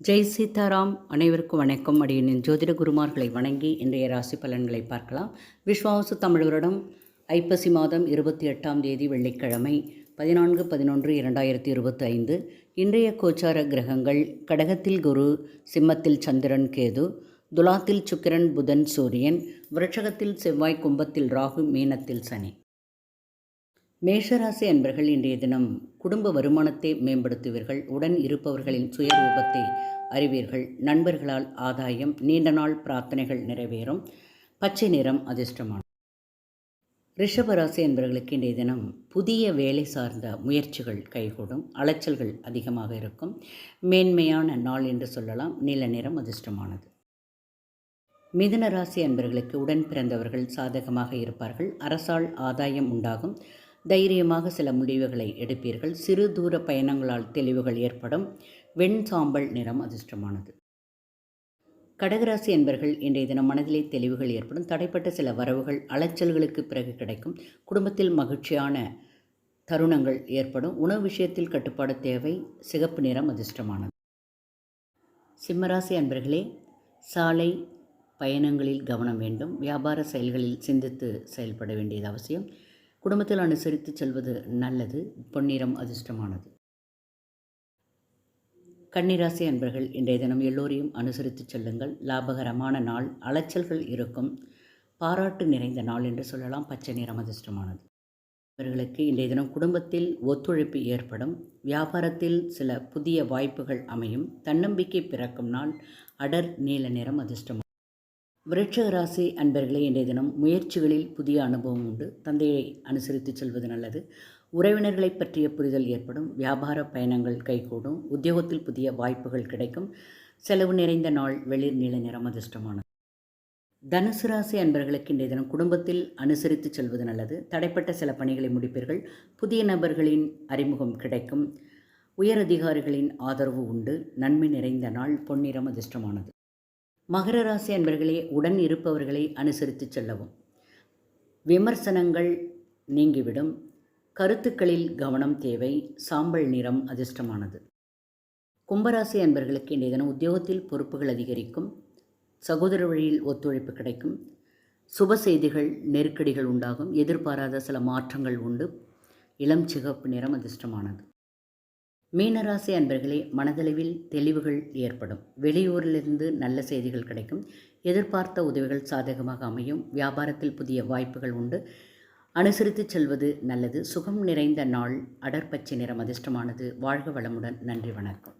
ஜெய் சீதாராம் அனைவருக்கும் வணக்கம். அடியனின் ஜோதிட குருமார்களை வணங்கி இன்றைய ராசி பலன்களை பார்க்கலாம். விஸ்வாசு தமிழரிடம் ஐப்பசி மாதம் இருபத்தி எட்டாம் தேதி வெள்ளிக்கிழமை பதினான்கு பதினொன்று இரண்டாயிரத்தி இருபத்தி ஐந்து. இன்றைய கோச்சார கிரகங்கள் கடகத்தில் குரு சிம்மத்தில் சந்திரன் கேது துலாத்தில் சுக்கிரன் புதன் சூரியன் விரட்சகத்தில் செவ்வாய் கும்பத்தில் ராகு மீனத்தில் சனி. மேஷராசி அன்பர்கள் இன்றைய தினம் குடும்ப வருமானத்தை மேம்படுத்துவீர்கள். உடன் இருப்பவர்களின் சுயரூபத்தை அறிவீர்கள். நண்பர்களால் ஆதாயம் நீண்ட நாள் பிரார்த்தனைகள் நிறைவேறும். பச்சை நிறம் அதிர்ஷ்டமான. ரிஷபராசி என்பவர்களுக்கு இன்றைய தினம் புதிய வேலை சார்ந்த முயற்சிகள் கைகூடும். அலைச்சல்கள் அதிகமாக இருக்கும். மேன்மையான நாள் என்று சொல்லலாம். நீல நிறம் அதிர்ஷ்டமானது. மிதுன ராசி அன்பர்களுக்கு உடன் பிறந்தவர்கள் சாதகமாக இருப்பார்கள். அரசால் ஆதாயம் உண்டாகும். தைரியமாக சில முடிவுகளை எடுப்பீர்கள். சிறு தூர பயணங்களால் தெளிவுகள் ஏற்படும். வெண் சாம்பல் நிறம் அதிர்ஷ்டமானது. கடகராசி என்பர்கள் இன்றைய தினம் மனதிலே தெளிவுகள் ஏற்படும். தடைப்பட்ட சில வரவுகள் அலைச்சல்களுக்கு பிறகு கிடைக்கும். குடும்பத்தில் மகிழ்ச்சியான தருணங்கள் ஏற்படும். உணவு விஷயத்தில் கட்டுப்பாடு தேவை. சிகப்பு நிறம் அதிர்ஷ்டமானது. சிம்மராசி அன்பர்களே சாலை பயணங்களில் கவனம் வேண்டும். வியாபார செயல்களில் சிந்தித்து செயல்பட வேண்டியது அவசியம். குடும்பத்தில் அனுசரித்து செல்வது நல்லது பொன்னிறம் அதிர்ஷ்டமானது. கன்னிராசி அன்பர்கள் இன்றைய தினம் எல்லோரையும் அனுசரித்து செல்லுங்கள். லாபகரமான நாள் அலைச்சல்கள் இருக்கும். பாராட்டு நிறைந்த நாள் என்று சொல்லலாம். பச்சை நிறம் அதிர்ஷ்டமானது. இவர்களுக்கு இன்றைய தினம் குடும்பத்தில் ஒத்துழைப்பு ஏற்படும். வியாபாரத்தில் சில புதிய வாய்ப்புகள் அமையும். தன்னம்பிக்கை பிறக்கும் நாள். அடர் நீல நிறம் அதிர்ஷ்டம் விருட்சக ராசி அன்பர்களே இன்றைய தினம் முயற்சிகளில் புதிய அனுபவம் உண்டு. தந்தையை அனுசரித்து செல்வது நல்லது. உறவினர்களை பற்றிய புரிதல் ஏற்படும். வியாபார பயணங்கள் கைகூடும். உத்தியோகத்தில் புதிய வாய்ப்புகள் கிடைக்கும். செலவு நிறைந்த நாள் வெளிர் நீல நிறம் அதிர்ஷ்டமானது. தனுசு ராசி அன்பர்களுக்கு இன்றைய தினம் குடும்பத்தில் அனுசரித்து செல்வது நல்லது. தடைப்பட்ட சில பணிகளை முடிப்பீர்கள். புதிய நபர்களின் அறிமுகம் கிடைக்கும். உயரதிகாரிகளின் ஆதரவு உண்டு. நன்மை நிறைந்த நாள் பொன்னிறம் அதிர்ஷ்டமானது. மகர ராசி அன்பர்களே உடன் இருப்பவர்களை அனுசரித்து செல்லவும். விமர்சனங்கள் நீங்கிவிடும். கருத்துக்களில் கவனம் தேவை. சாம்பல் நிறம் அதிர்ஷ்டமானது. கும்பராசி அன்பர்களுக்கு இன்றைய தினம் உத்தியோகத்தில் பொறுப்புகள் அதிகரிக்கும். சகோதர வழியில் ஒத்துழைப்பு கிடைக்கும். சுப செய்திகள் நெருக்கடிகள் உண்டாகும். எதிர்பாராத சில மாற்றங்கள் உண்டு. இளம் சிகப்பு நிறம் அதிர்ஷ்டமானது. மீனராசி அன்பர்களே மனதளவில் தெளிவுகள் ஏற்படும். வெளியூரிலிருந்து நல்ல செய்திகள் கிடைக்கும். எதிர்பார்த்த உதவிகள் சாதகமாக அமையும். வியாபாரத்தில் புதிய வாய்ப்புகள் உண்டு. அனுசரித்து செல்வது நல்லது. சுகம் நிறைந்த நாள். அடர்பச்சை நிறம் அதிர்ஷ்டமானது. வாழ்க வளமுடன். நன்றி வணக்கம்.